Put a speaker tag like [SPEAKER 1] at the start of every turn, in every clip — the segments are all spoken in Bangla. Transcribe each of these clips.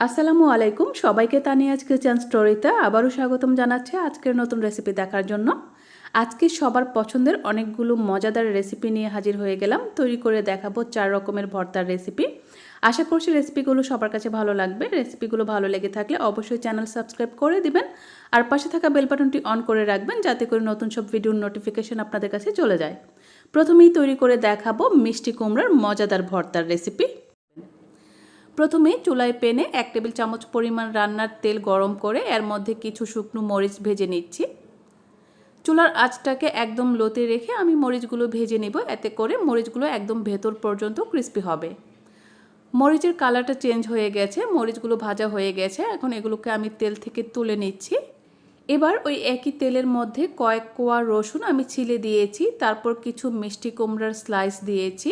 [SPEAKER 1] আসসালামু আলাইকুম। সবাইকে তানিয়াজ কিচেন স্টোরিতে আবারও স্বাগতম জানাচ্ছি আজকের নতুন রেসিপি দেখার জন্য। আজকে সবার পছন্দের অনেকগুলো মজাদার রেসিপি নিয়ে হাজির হয়ে গেলাম। তৈরি করে দেখাবো চার রকমের ভর্তার রেসিপি। আশা করছি রেসিপিগুলো সবার কাছে ভালো লাগবে। রেসিপিগুলো ভালো লেগে থাকলে অবশ্যই চ্যানেল সাবস্ক্রাইব করে দিবেন। আর পাশে থাকা বেল বাটনটি অন করে রাখবেন যাতে করে নতুন সব ভিডিওর নোটিফিকেশন আপনাদের কাছে চলে যায়। প্রথমেই তৈরি করে দেখাবো মিষ্টি কুমড়ার মজাদার ভর্তার রেসিপি। প্রথমে চুলায় পেনে এক টেবিল চামচ পরিমাণ রান্নার তেল গরম করে এর মধ্যে কিছু শুকনো মরিচ ভেজে নিচ্ছি। চুলার আঁচটাকে একদম লোতে রেখে আমি মরিচগুলো ভেজে নেব, এতে করে মরিচগুলো একদম ভেতর পর্যন্ত ক্রিস্পি হবে। মরিচের কালারটা চেঞ্জ হয়ে গেছে, মরিচগুলো ভাজা হয়ে গেছে, এখন এগুলোকে আমি তেল থেকে তুলে নিচ্ছি। এবার ওই একই তেলের মধ্যে কয়েক কোয়া রসুন আমি ছিলে দিয়েছি, তারপর কিছু মিষ্টি কুমড়ার স্লাইস দিয়েছি।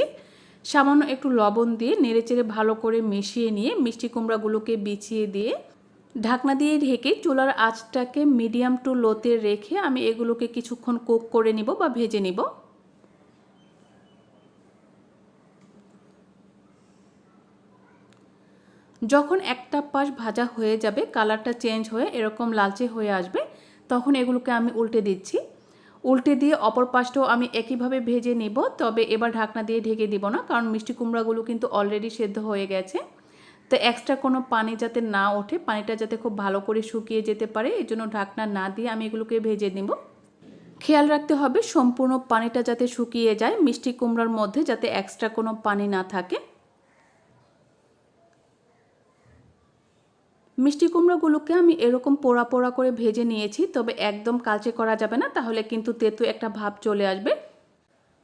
[SPEAKER 1] সামান্য একটু লবণ দিয়ে নেড়েচেড়ে ভালো করে মিশিয়ে নিয়ে মিষ্টি কুমড়াগুলোকে বিছিয়ে দিয়ে ঢাকনা দিয়ে ঢেকে চুলার আঁচটাকে মিডিয়াম টু লোতে রেখে আমি এগুলোকে কিছুক্ষণ কুক করে নিব বা ভেজে নিব। যখন একটা পাশ ভাজা হয়ে যাবে, কালারটা চেঞ্জ হয়ে এরকম লালচে হয়ে আসবে, তখন এগুলোকে আমি উল্টে দিচ্ছি। উল্টে দিয়ে অপর পাশটাও আমি একইভাবে ভেজে নেব, তবে এবার ঢাকনা দিয়ে ঢেকে দিব না, কারণ মিষ্টি কুমড়াগুলো কিন্তু অলরেডি সেদ্ধ হয়ে গেছে। তো এক্সট্রা কোনো পানি যাতে না ওঠে, পানিটা যাতে খুব ভালো করে শুকিয়ে যেতে পারে এই জন্য ঢাকনা না দিয়ে আমি এগুলোকে ভেজে নিব। খেয়াল রাখতে হবে, সম্পূর্ণ পানিটা যাতে শুকিয়ে যায়, মিষ্টি কুমড়ার মধ্যে যাতে এক্সট্রা কোনো পানি না থাকে। মিষ্টি কুমড়োগুলোকে আমি এরকম পোড়া পোড়া করে ভেজে নিয়েছি, তবে একদম কালচে করা যাবে না, তাহলে কিন্তু তেতো একটা ভাব চলে আসবে।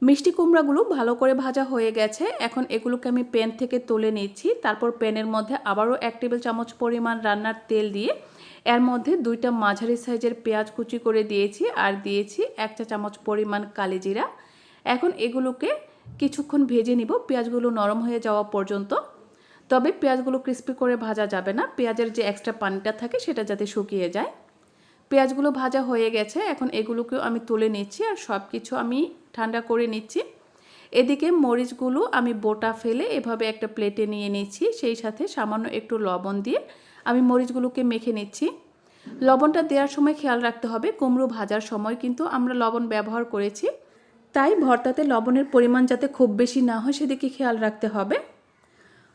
[SPEAKER 1] মিষ্টি কুমড়াগুলো ভালো করে ভাজা হয়ে গেছে, এখন এগুলোকে আমি প্যান থেকে তুলে নিচ্ছি, তারপর প্যানের মধ্যে আবারও এক টেবিল চামচ পরিমাণ রান্নার তেল দিয়ে, এর মধ্যে দুইটা মাঝারি সাইজের পেঁয়াজ কুচি করে দিয়েছি, আর দিয়েছি এক চা চামচ পরিমাণ কালিজিরা এখন এগুলোকে কিছুক্ষণ ভেজে নিব, পেঁয়াজগুলো নরম হয়ে যাওয়া পর্যন্ত। তবে পেঁয়াজগুলো ক্রিস্পি করে ভাজা যাবে না। পেঁয়াজের যে এক্সট্রা পানিটা থাকে, সেটা যাতে শুকিয়ে যায়। পেঁয়াজগুলো ভাজা হয়ে গেছে। এখন এগুলোকেও আমি তুলে নিচ্ছি আর সব কিছু আমি ঠান্ডা করে নিচ্ছি। এদিকে মরিচগুলো আমি বোটা ফেলে এভাবে একটা প্লেটে নিয়ে নিচ্ছি। সেই সাথে সামান্য একটু লবণ দিয়ে আমি মরিচগুলোকে মেখে নিচ্ছি। লবণটা দেওয়ার সময় খেয়াল রাখতে হবে, কুমড়ো ভাজার সময় কিন্তু আমরা লবণ ব্যবহার করেছি। তাই ভর্তাতে লবণের পরিমাণ যাতে খুব বেশি না হয়, সেদিকে খেয়াল রাখতে হবে।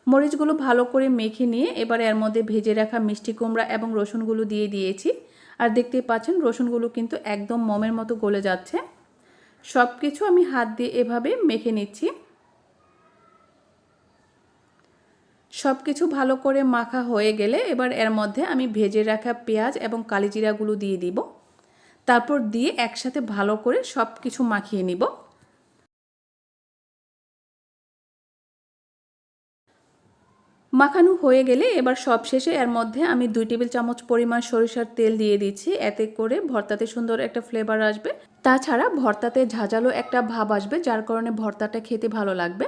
[SPEAKER 1] মরিচগুলো ভালো করে মেখে নিয়ে এবার এর মধ্যে ভেজে রাখা মিষ্টি কুমড়া এবং রসুনগুলো দিয়ে দিয়েছি। আর দেখতেই পাচ্ছেন, রসুনগুলো কিন্তু একদম মমের মতো গলে যাচ্ছে। সব কিছু আমি হাত দিয়ে এভাবে মেখে নিচ্ছি। সব কিছু ভালো করে মাখা হয়ে গেলে এবার এর মধ্যে আমি ভেজে রাখা পেঁয়াজ এবং কালিজিরাগুলো দিয়ে দিব। তারপর দিয়ে একসাথে ভালো করে সব কিছু মাখিয়ে নিব। মাখানো হয়ে গেলে এবার সব শেষে এর মধ্যে আমি দুই টেবিল চামচ পরিমাণ সরিষার তেল দিয়ে দিচ্ছি। এতে করে ভর্তাতে সুন্দর একটা ফ্লেভার আসবে। তাছাড়া ভর্তাতে ঝাঁঝালো একটা ভাব আসবে, যার কারণে ভর্তাটা খেতে ভালো লাগবে।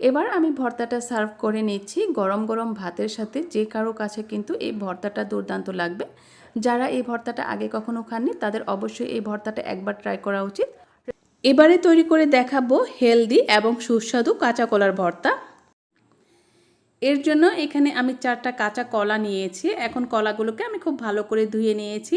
[SPEAKER 1] এবার আমি ভর্তাটা সার্ভ করে নিচ্ছি গরম গরম ভাতের সাথে। যে কারও কাছে কিন্তু এই ভর্তাটা দুর্দান্ত লাগবে। যারা এই ভর্তাটা আগে কখনো খাননি, তাদের অবশ্যই এই ভর্তাটা একবার ট্রাই করা উচিত। এবারে তৈরি করে দেখাবো হেলদি এবং সুস্বাদু কাঁচা কলার ভর্তা। এর জন্য এখানে আমি চারটা কাঁচা কলা নিয়েছি। এখন কলাগুলোকে আমি খুব ভালো করে ধুয়ে নিয়েছি।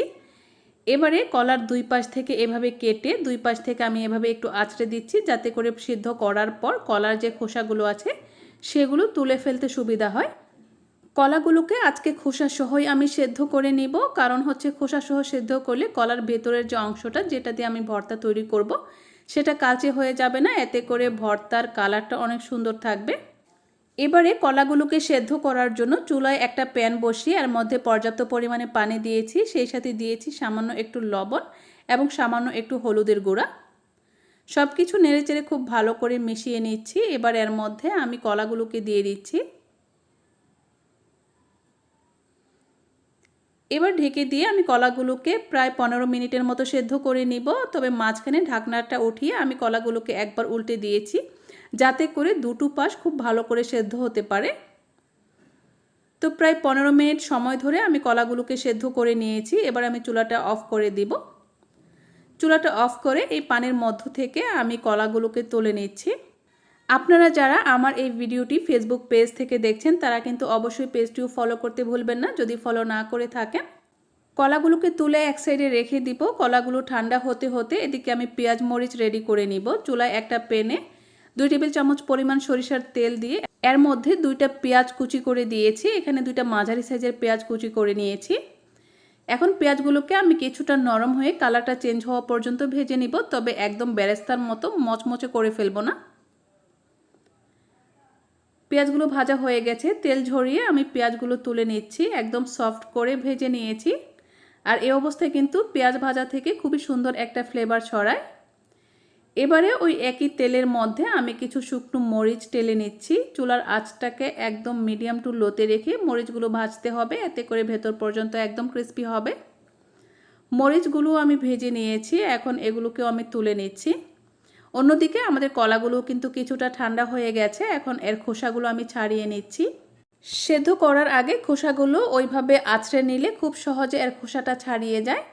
[SPEAKER 1] এবারে কলার দুই পাশ থেকে এভাবে কেটে, দুই পাশ থেকে আমি এভাবে একটু আঁচড়ে দিচ্ছি যাতে করে সিদ্ধ করার পর কলার যে খোসাগুলো আছে, সেগুলো তুলে ফেলতে সুবিধা হয়। কলাগুলোকে আজকে খোসা সহই আমি সেদ্ধ করে নিব, কারণ হচ্ছে খোসা সহ সেদ্ধ করলে কলার ভেতরের যে অংশটা, যেটা দিয়ে আমি ভর্তা তৈরি করব, সেটা কালচে হয়ে যাবে না। এতে করে ভর্তার কালারটা অনেক সুন্দর থাকবে। এবারে কলাগুলোকে সেদ্ধ করার জন্য চুলায় একটা প্যান বসিয়ে এর মধ্যে পর্যাপ্ত পরিমাণে পানি দিয়েছি। সেই সাথে দিয়েছি সামান্য একটু লবণ এবং সামান্য একটু হলুদের গুঁড়া। সব কিছু নেড়েচেড়ে খুব ভালো করে মিশিয়ে নিচ্ছি। এবার এর মধ্যে আমি কলাগুলোকে দিয়ে দিচ্ছি। এবার ঢেকে দিয়ে আমি কলাগুলোকে প্রায় পনেরো মিনিটের মতো সেদ্ধ করে নিব। তবে মাঝখানে ঢাকনাটা উঠিয়ে আমি কলাগুলোকে একবার উল্টে দিয়েছি। যাতে করে দুটো পাশ খুব ভালো করে সেদ্ধ হতে পারে। তো প্রায় পনেরো মিনিট সময় ধরে আমি কলাগুলোকে সেদ্ধ করে নিয়েছি। এবার আমি চুলাটা অফ করে দিব। চুলাটা অফ করে এই পানির মধ্য থেকে আমি কলাগুলোকে তুলে নিচ্ছি। আপনারা যারা আমার এই ভিডিওটি ফেসবুক পেজ থেকে দেখছেন, তারা কিন্তু অবশ্যই পেজটিও ফলো করতে ভুলবেন না। যদি ফলো না করে থাকেন, কলাগুলোকে তুলে এক সাইডে রেখে দিব। কলাগুলো ঠান্ডা হতে হতে এদিকে আমি পেঁয়াজ মরিচ রেডি করে নিব। চুলায় একটা পেনে দুই টেবিল চামচ পরিমাণ সরিষার তেল দিয়ে এর মধ্যে দুইটা পেঁয়াজ কুচি করে দিয়েছি। এখানে দুইটা মাঝারি সাইজের পেঁয়াজ কুচি করে নিয়েছি। এখন পেঁয়াজগুলোকে আমি কিছুটা নরম হয়ে কালারটা চেঞ্জ হওয়া পর্যন্ত ভেজে নিব, তবে একদম বেরেস্তার মতো মচমচে করে ফেলব না। পেঁয়াজগুলো ভাজা হয়ে গেছে, তেল ঝরিয়ে আমি পেঁয়াজগুলো তুলে নিচ্ছি, একদম সফট করে ভেজে নিয়েছি। আর এই অবস্থায় কিন্তু পেঁয়াজ ভাজা থেকে খুবই সুন্দর একটা ফ্লেভার ছড়ায়। এবারে ওই একই তেলের মধ্যে আমি কিছু শুকনো মরিচ টেলে নিচ্ছি। চুলার আঁচটাকে একদম মিডিয়াম টু লোতে রেখে মরিচগুলো ভাজতে হবে। এতে করে ভেতর পর্যন্ত একদম ক্রিস্পি হবে। মরিচগুলো আমি ভেজে নিয়েছি। এখন এগুলোকেও আমি তুলে নিচ্ছি। অন্যদিকে আমাদের কলাগুলো কিন্তু কিছুটা ঠান্ডা হয়ে গেছে। এখন এর খোসাগুলো আমি ছাড়িয়ে নিচ্ছি। সেদ্ধ করার আগে খোসাগুলো ওইভাবে আছড়ে নিলে খুব সহজে এর খোসাটা ছাড়িয়ে যায়।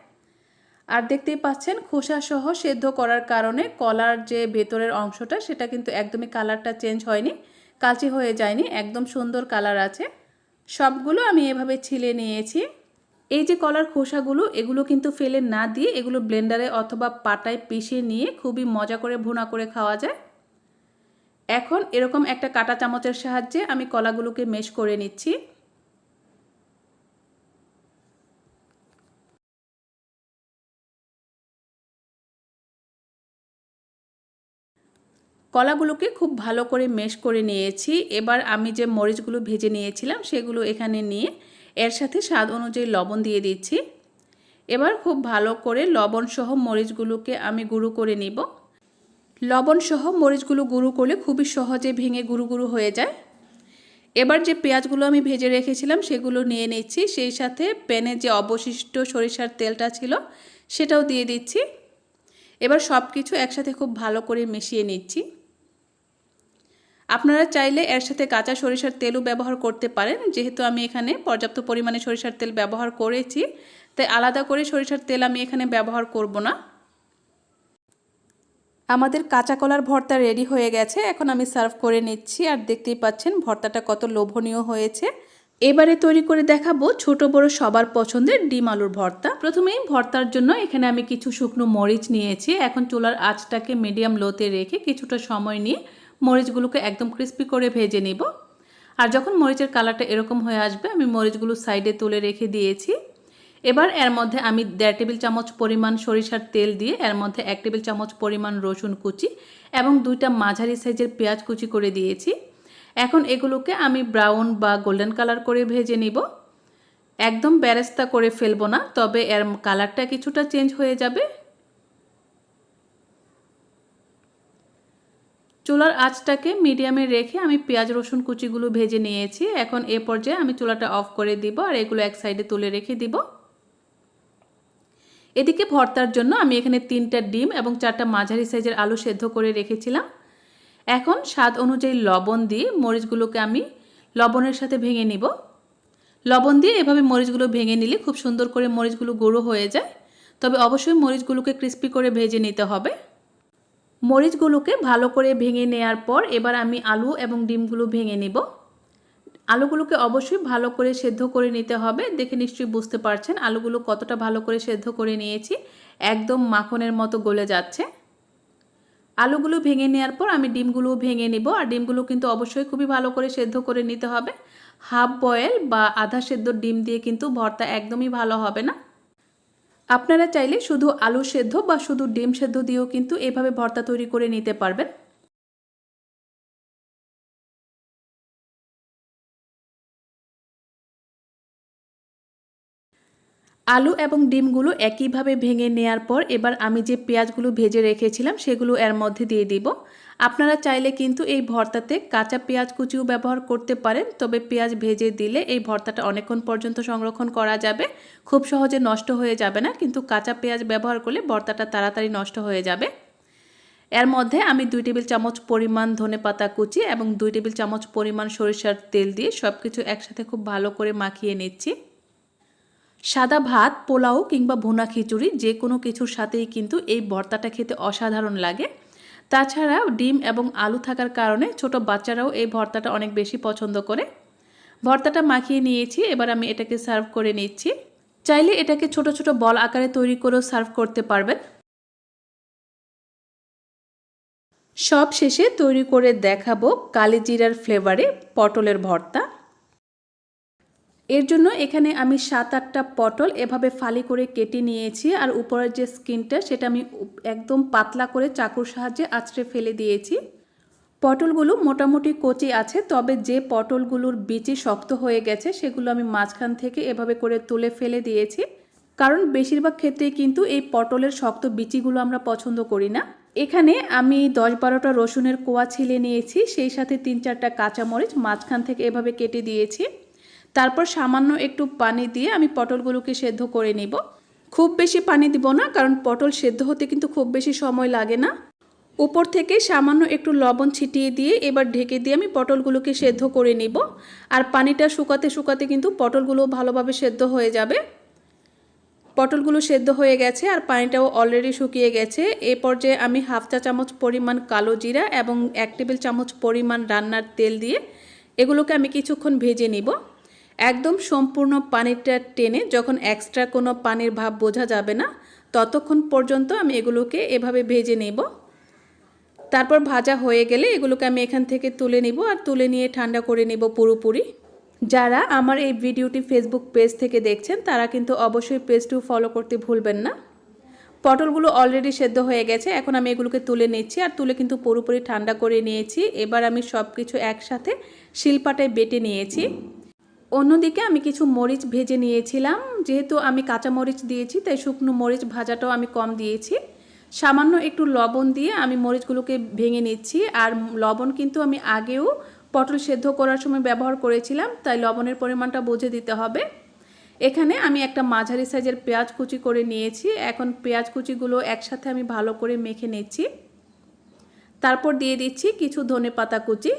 [SPEAKER 1] আর দেখতেই পাচ্ছেন খোসা সহ সেদ্ধ করার কারণে কলার যে ভেতরের অংশটা, সেটা কিন্তু একদমই কালারটা চেঞ্জ হয়নি, কালচে হয়ে যায়নি, একদম সুন্দর কালার আছে। সবগুলো আমি এভাবে ছিলে নিয়েছি। এই যে কলার খোসাগুলো, এগুলো কিন্তু ফেলে না দিয়ে এগুলো ব্লেন্ডারে অথবা পাটায় পিষে নিয়ে খুবই মজা করে ভুনা করে খাওয়া যায়। এখন এরকম একটা কাটা চামচের সাহায্যে আমি কলাগুলোকে মেশ করে নিচ্ছি। কলাগুলোকে খুব ভালো করে মেশ করে নিয়েছি। এবার আমি যে মরিচগুলো ভেজে নিয়েছিলাম, সেগুলো এখানে নিয়ে এর সাথে স্বাদ অনুযায়ী লবণ দিয়ে দিচ্ছি। এবার খুব ভালো করে লবণ সহ মরিচগুলোকে আমি গুঁড়ো করে নিব। লবণ সহ মরিচগুলো গুঁড়ো করলে খুবই সহজে ভেঙে গুঁড়ো গুঁড়ো হয়ে যায়। এবার যে পেঁয়াজগুলো আমি ভেজে রেখেছিলাম, সেগুলো নিয়ে নিচ্ছি। সেই সাথে প্যানে যে অবশিষ্ট সরিষার তেলটা ছিল, সেটাও দিয়ে দিচ্ছি। এবার সব কিছু একসাথে খুব ভালো করে মিশিয়ে নিচ্ছি। আপনারা চাইলে এর সাথে কাঁচা সরিষার তেলও ব্যবহার করতে পারেন। যেহেতু আমি এখানে পর্যাপ্ত পরিমাণে সরিষার তেল ব্যবহার করেছি, তাই আলাদা করে সরিষার তেল আমি এখানে ব্যবহার করব না। আমাদের কাঁচা কলার ভর্তা রেডি হয়ে গেছে, এখন আমি সার্ভ করে নিচ্ছি। আর দেখতেই পাচ্ছেন, ভর্তাটা কত লোভনীয় হয়েছে। এবারে তৈরি করে দেখাবো ছোট বড় সবার পছন্দের ডিম আলুর ভর্তা। প্রথমেই ভর্তার জন্য এখানে আমি কিছু শুকনো মরিচ নিয়েছি। এখন চুলার আঁচটাকে মিডিয়াম লোতে রেখে কিছুটা সময় নিয়ে মরিচগুলোকে একদম ক্রিস্পি করে ভেজে নিব। আর যখন মরিচের কালারটা এরকম হয়ে আসবে, আমি মরিচগুলো সাইডে তুলে রেখে দিয়েছি। এবার এর মধ্যে আমি দেড় টেবিল চামচ পরিমাণ সরিষার তেল দিয়ে এর মধ্যে এক টেবিল চামচ পরিমাণ রসুন কুচি এবং দুইটা মাঝারি সাইজের পেঁয়াজ কুচি করে দিয়েছি। এখন এগুলোকে আমি ব্রাউন বা গোল্ডেন কালার করে ভেজে নিব। একদম ব্যারেস্তা করে ফেলব না, তবে এর কালারটা কিছুটা চেঞ্জ হয়ে যাবে। চুলার আঁচটাকে মিডিয়ামে রেখে আমি পেঁয়াজ, রসুন কুচিগুলো ভেজে নিয়েছি। এখন এ পর্যায়ে আমি চুলাটা অফ করে দিব আর এগুলো এক সাইডে তুলে রেখে দিব। এদিকে ভর্তার জন্য আমি এখানে তিনটা ডিম এবং চারটা মাঝারি সাইজের আলু সেদ্ধ করে রেখেছিলাম। এখন স্বাদ অনুযায়ী লবণ দিয়ে মরিচগুলোকে আমি লবণের সাথে ভেঙে নিব। লবণ দিয়ে এভাবে মরিচগুলো ভেঙে নিলে খুব সুন্দর করে মরিচগুলো গুঁড়ো হয়ে যায়। তবে অবশ্যই মরিচগুলোকে ক্রিস্পি করে ভেজে নিতে হবে। মরিচগুলোকে ভালো করে ভেঙে নেয়ার পর এবার আমি আলু এবং ডিমগুলো ভেঙে নেব। আলুগুলোকে অবশ্যই ভালো করে সেদ্ধ করে নিতে হবে। দেখে নিশ্চয়ই বুঝতে পারছেন আলুগুলো কতটা ভালো করে সেদ্ধ করে নিয়েছি। একদম মাখনের মতো গলে যাচ্ছে। আলুগুলো ভেঙে নেওয়ার পর আমি ডিমগুলো ভেঙে নিব আর ডিমগুলো কিন্তু অবশ্যই খুবই ভালো করে সেদ্ধ করে নিতে হবে। হাফ বয়েল বা আধা সেদ্ধ ডিম দিয়ে কিন্তু ভর্তা একদমই ভালো হবে না। আপনারা চাইলে শুধু আলু সেদ্ধ বা শুধু ডিম সেদ্ধ দিয়েও কিন্তু এভাবে ভর্তা তৈরি করে নিতে পারবেন। আলু এবং ডিমগুলো একইভাবে ভেঙে নেয়ার পর এবার আমি যে পেঁয়াজগুলো ভেজে রেখেছিলাম সেগুলো এর মধ্যে দিয়ে দিব। আপনারা চাইলে কিন্তু এই ভর্তাতে কাঁচা পেঁয়াজ কুচিও ব্যবহার করতে পারেন, তবে পেঁয়াজ ভেজে দিলে এই ভর্তাটা অনেকক্ষণ পর্যন্ত সংরক্ষণ করা যাবে। খুব সহজে নষ্ট হয়ে যাবে না, কিন্তু কাঁচা পেঁয়াজ ব্যবহার করলে ভর্তাটা তাড়াতাড়ি নষ্ট হয়ে যাবে। এর মধ্যে আমি দুই টেবিল চামচ পরিমাণ ধনে পাতা কুচি এবং দুই টেবিল চামচ পরিমাণ সরিষার তেল দিয়ে সব কিছু একসাথে খুব ভালো করে মাখিয়ে নিচ্ছি। সাদা ভাত, পোলাও কিংবা ভুনা খিচুড়ি যে কোনো কিছুর সাথেই কিন্তু এই ভর্তাটা খেতে অসাধারণ লাগে। তাছাড়া ডিম এবং আলু থাকার কারণে ছোট বাচ্চারাও এই ভর্তাটা অনেক বেশি পছন্দ করে। ভর্তাটা মাখিয়ে নিয়েছি, এবার আমি এটাকে সার্ভ করে নিচ্ছি। চাইলে এটাকে ছোট ছোট বল আকারে তৈরি করেও সার্ভ করতে পারবেন। সব শেষে তৈরি করে দেখাবো কালিজিরার ফ্লেভারে পটলের ভর্তা। এর জন্য এখানে আমি সাত আটটা পটল এভাবে ফালি করে কেটে নিয়েছি আর উপরের যে স্কিনটা সেটা আমি একদম পাতলা করে চাকুর সাহায্যে আঁচড়ে ফেলে দিয়েছি। পটলগুলো মোটামুটি কচি আছে, তবে যে পটলগুলোর বিচি শক্ত হয়ে গেছে সেগুলো আমি মাঝখান থেকে এভাবে করে তুলে ফেলে দিয়েছি। কারণ বেশিরভাগ ক্ষেত্রেই কিন্তু এই পটলের শক্ত বিচিগুলো আমরা পছন্দ করি না। এখানে আমি দশ বারোটা রসুনের কোয়া ছিলে নিয়েছি, সেই সাথে তিন চারটা কাঁচামরিচ মাঝখান থেকে এভাবে কেটে দিয়েছি। তারপর সামান্য একটু পানি দিয়ে আমি পটলগুলোকে সেদ্ধ করে নিব। খুব বেশি পানি দিব না, কারণ পটল সেদ্ধ হতে কিন্তু খুব বেশি সময় লাগে না। উপর থেকে সামান্য একটু লবণ ছিটিয়ে দিয়ে এবার ঢেকে দিয়ে আমি পটলগুলোকে সেদ্ধ করে নিব। আর পানিটা শুকাতে শুকাতে কিন্তু পটলগুলো ভালোভাবে সেদ্ধ হয়ে যাবে। পটলগুলো সেদ্ধ হয়ে গেছে আর পানিটাও অলরেডি শুকিয়ে গেছে। এ পর্যায়ে আমি হাফ চা চামচ পরিমাণ কালো জিরা এবং এক টেবিল চামচ পরিমাণ রান্নার তেল দিয়ে এগুলোকে আমি কিছুক্ষণ ভেজে নিব। একদম সম্পূর্ণ পানিটা টেনে যখন এক্সট্রা কোনো পানির ভাব বোঝা যাবে না, ততক্ষণ পর্যন্ত আমি এগুলোকে এভাবে ভেজে নেব। তারপর ভাজা হয়ে গেলে এগুলোকে আমি এখান থেকে তুলে নিব আর তুলে নিয়ে ঠান্ডা করে নিব পুরোপুরি। যারা আমার এই ভিডিওটি ফেসবুক পেজ থেকে দেখছেন, তারা কিন্তু অবশ্যই পেজটিও ফলো করতে ভুলবেন না। পটলগুলো অলরেডি সেদ্ধ হয়ে গেছে, এখন আমি এগুলোকে তুলে নিচ্ছি আর তুলে কিন্তু পুরোপুরি ঠান্ডা করে নিয়েছি। এবার আমি সব কিছু একসাথে শিলপাটায় বেটে নিয়েছি। অন্যদিকে আমি কিছু মরিচ ভেজে নিয়েছিলাম। যেহেতু আমি কাঁচা মরিচ দিয়েছি, তাই শুকনো মরিচ ভাজাটাও আমি কম দিয়েছি। সামান্য একটু লবণ দিয়ে আমি মরিচগুলোকে ভেঙে নিচ্ছি। আর লবণ কিন্তু আমি আগেও পটল সেদ্ধ করার সময় ব্যবহার করেছিলাম, তাই লবণের পরিমাণটা বুঝে দিতে হবে। এখানে আমি একটা মাঝারি সাইজের পেঁয়াজ কুচি করে নিয়েছি। এখন পেঁয়াজ কুচিগুলো একসাথে আমি ভালো করে মেখে নিচ্ছি। তারপর দিয়ে দিচ্ছি কিছু ধনে পাতা কুচি।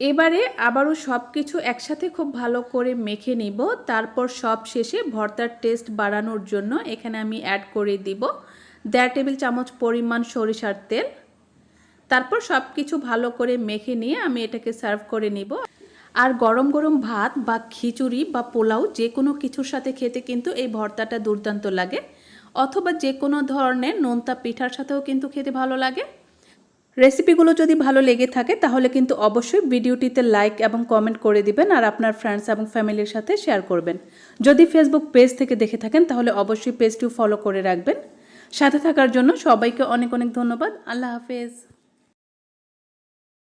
[SPEAKER 1] এবারে আবারও সব কিছু একসাথে খুব ভালো করে মেখে নিব। তারপর সব শেষে ভর্তার টেস্ট বাড়ানোর জন্য এখানে আমি অ্যাড করে দিব দেড় টেবিল চামচ পরিমাণ সরিষার তেল। তারপর সব কিছু ভালো করে মেখে নিয়ে আমি এটাকে সার্ভ করে নিব। আর গরম গরম ভাত বা খিচুড়ি বা পোলাও যে কোনো কিছুর সাথে খেতে কিন্তু এই ভর্তাটা দুর্দান্ত লাগে। অথবা যে কোনো ধরনের নোনতা পিঠার সাথেও কিন্তু খেতে ভালো লাগে। রেসিপিগুলো যদি ভালো লেগে থাকে, তাহলে কিন্তু অবশ্যই ভিডিওটিতে লাইক এবং কমেন্ট করে দিবেন আর আপনার ফ্রেন্ডস এবং ফ্যামিলির সাথে শেয়ার করবেন। যদি ফেসবুক পেজ থেকে দেখে থাকেন, তাহলে অবশ্যই পেজটিও ফলো করে রাখবেন। সাথে থাকার জন্য সবাইকে অনেক অনেক ধন্যবাদ। আল্লাহ হাফেজ।